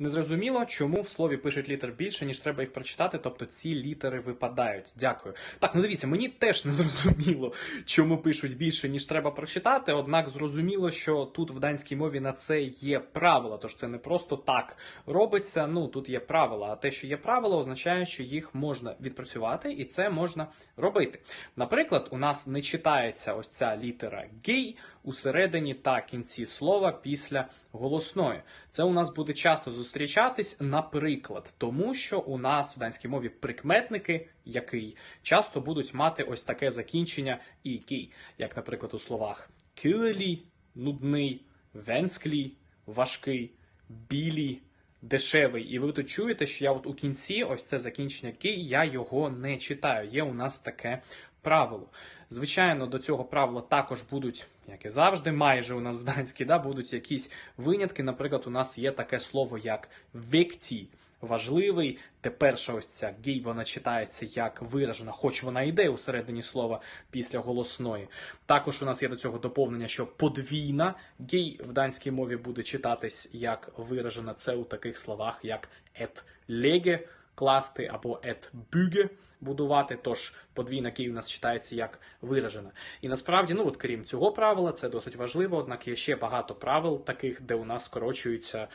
Незрозуміло, чому в слові пишуть літер більше, ніж треба їх прочитати, тобто ці літери випадають. Дякую. Так, ну дивіться, мені теж не зрозуміло, чому пишуть більше, ніж треба прочитати. Однак зрозуміло, що тут в данській мові на це є правила. Тож це не просто так робиться. Ну тут є правила. А те, що є правила, означає, що їх можна відпрацювати, і це можна робити. Наприклад, у нас не читається ось ця літера гей у середині та кінці слова після голосної. Це у нас буде часто зустрічатись, наприклад, тому що у нас в данській мові прикметники, який часто будуть мати ось таке закінчення «ікій», як, наприклад, у словах килелі, нудний, венсклі, важкий, білі. Дешевий, і ви тут чуєте, що я от у кінці ось це закінчення ки, я його не читаю. Є у нас таке правило. Звичайно, до цього правила також будуть, як і завжди, майже у нас в данській, да, будуть якісь винятки. Наприклад, у нас є таке слово як векті. Важливий, теперша ось ця гей, вона читається як виражена, хоч вона йде у середині слова після голосної. Також у нас є до цього доповнення, що подвійна гей в данській мові буде читатись як виражена. Це у таких словах, як et lege класти або et büge будувати. Тож подвійна гей у нас читається як виражена. І насправді, ну от крім цього правила, це досить важливо, однак є ще багато правил таких, де у нас скорочуються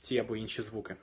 ці або інші звуки.